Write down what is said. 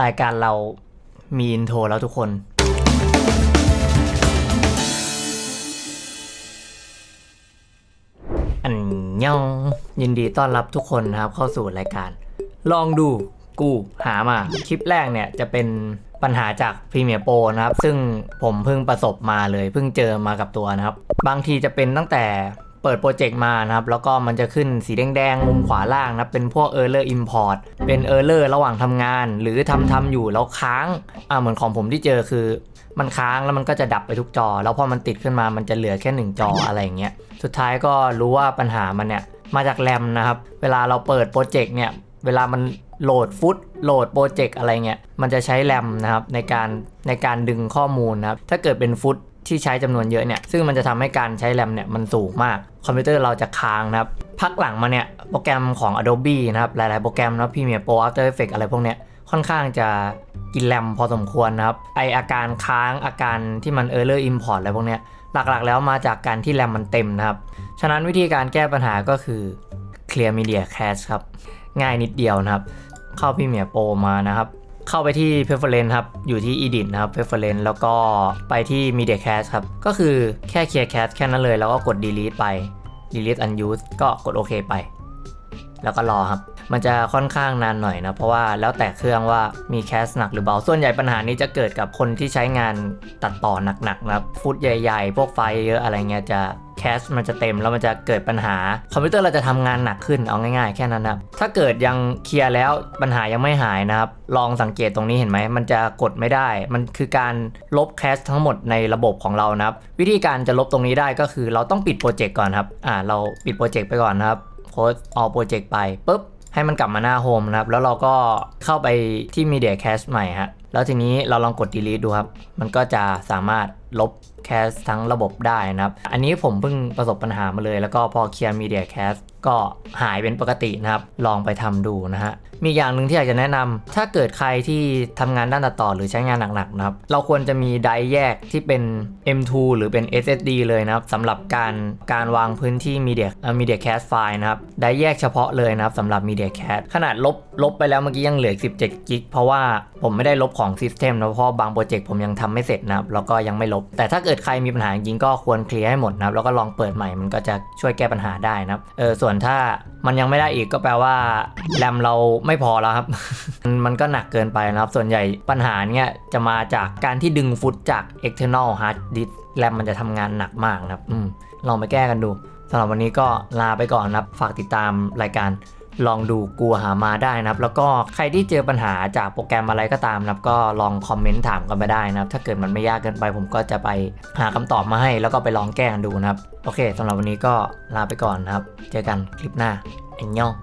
รายการเรามีอินโทรแล้วทุกคน อันยองยินดีต้อนรับทุกคนนะครับเข้าสู่รายการ ลองดูกูหามาคลิปแรกเนี่ยจะเป็นปัญหาจากพรีเมียร์โปนะครับ ซึ่งผมเพิ่งประสบมาเลย เพิ่งเจอมากับตัวนะครับ บางทีจะเป็นตั้งแต่ เปิดโปรเจกต์มานะครับ แล้วก็มันจะขึ้นสีแดงๆมุมขวาล่างนะเป็นพวก Error Import เป็น Error ระหว่างทำงาน หรือทำทำอยู่แล้วค้างอ่าเหมือนของผมที่เจอคือมันค้างแล้วมันก็จะดับไปทุกจอ แล้วพอมันติดขึ้นมามันจะเหลือแค่หนึ่งจออะไรอย่างเงี้ยสุดท้ายก็รู้ว่าปัญหามันเนี่ยมาจากแรมนะครับ เวลาเราเปิดโปรเจกต์เนี่ยเวลามันโหลดฟุตโหลดโปรเจกต์อะไรเงี้ยมันจะใช้แรมนะครับในการในการดึงข้อมูลนะครับถ้าเกิดเป็นฟุต ที่ใช้จำนวนเยอะเนี่ย ซึ่งมันจะทำให้การใช้แรมเนี่ยมันสูงมาก คอมพิวเตอร์เราจะค้างนะครับ พักหลังมาเนี่ยโปรแกรมของ Adobe นะครับ หลาย ๆ โปรแกรมนะ Premiere Pro After Effects อะไรพวกเนี้ยค่อนข้างจะกินแรมพอสมควรนะครับ ไออาการค้างอาการที่มัน Error Import อะไรพวกเนี้ยหลัก ๆ แล้วมาจากการที่แรมมันเต็มนะครับ ฉะนั้นวิธีการแก้ปัญหาก็คือ Clear Media Cache ครับ ง่ายนิดเดียวนะครับ เข้า Premiere Pro มานะครับ เข้าไปที่ Preference ครับ อยู่ที่ Edit นะครับ Preference แล้วก็ไปที่ Media Cache ครับ ก็คือแค่ Clear Cache แค่นั้นเลย แล้วก็กด Delete ไป Delete Unused ก็กดโอเคไป แล้วก็รอครับ มันจะค่อนข้างนานหน่อยนะ เพราะว่าแล้วแต่เครื่องว่ามีแคสหนักหรือเบา ส่วนใหญ่ปัญหานี้จะเกิดกับคนที่ใช้งานตัดต่อหนักๆนะครับ ฟุตใหญ่ ๆ พวกไฟล์เยอะอะไรเงี้ยจะ แคสมันจะเต็มแล้วมันจะเกิดปัญหา คอมพิวเตอร์เราจะทำงานหนักขึ้นเอาง่ายๆ แค่นั้นนะครับถ้าเกิดยังเคลียร์แล้วปัญหายังไม่หายนะครับ ลองสังเกตตรงนี้เห็นไหม มันจะกดไม่ได้ มันคือการลบแคสทั้งหมดในระบบของเรานะครับ วิธีการจะลบตรงนี้ได้ก็คือเราต้องปิดโปรเจกต์ก่อนครับอ่าเราปิดโปรเจกต์ไปก่อนนะครับโพสต์ออโปรเจกต์ไปปุ๊บให้มันกลับมาหน้าโฮมนะครับ แล้วเราก็เข้าไปที่ Media Cache ใหม่ฮะ แล้วทีนี้เราลองกด delete ดูครับ มันก็จะสามารถลบแคสทั้งระบบได้นะครับ อันนี้ผมเพิ่งประสบปัญหามาเลย แล้วก็พอเคลียร์ Media Cache ก็หายเป็นปกตินะครับ ลองไปทำดูนะฮะ มีอย่างหนึ่งที่อยากจะแนะนำถ้าเกิดใครที่ทำงานด้านตัดต่อหรือใช้งานหนักๆนะครับ เราควรจะมีไดร์แยกที่เป็น M2 หรือเป็น SSD เลยนะครับสำหรับการการวางพื้นที่ Media เอ่อ Media Cache ไฟล์นะครับ ไดร์แยกเฉพาะเลยนะครับสำหรับ Media Cache ขนาดลบลบไปแล้วเมื่อกี้ยังเหลือ 17 กิก เพราะว่าผมไม่ได้ลบของ System นะเพราะบางโปรเจกต์ผมยังทำไม่เสร็จนะครับ แล้วก็ยังไม่ลบ แต่ถ้าเกิดใครมีปัญหาจริงก็ควรเคลียร์ให้หมดนะครับ แล้วก็ลองเปิดใหม่มันก็จะช่วยแก้ปัญหาได้นะครับ เออ ส่วนถ้ามันยังไม่ได้อีกก็แปลว่าแรมเราไม่พอแล้วครับ มันก็หนักเกินไปนะครับ ส่วนใหญ่ปัญหาเนี้ยจะมาจากการที่ดึงฟุตจาก external hard disk แรมมันจะทำงานหนักมากนะครับอืมลองไปแก้กันดูสำหรับวันนี้ก็ลาไปก่อนนะครับ ฝากติดตามรายการ ลองดูกลัวหามาได้นะครับ แล้วก็ใครที่เจอปัญหาจากโปรแกรมอะไรก็ตามนะครับ ก็ลองคอมเมนต์ถามกันไปได้นะครับ ถ้าเกิดมันไม่ยากเกินไป ผมก็จะไปหาคำตอบมาให้ แล้วก็ไปลองแก้กันดูนะครับ โอเคสำหรับวันนี้ก็ลาไปก่อนนะครับ เจอกันคลิปหน้าอันยอง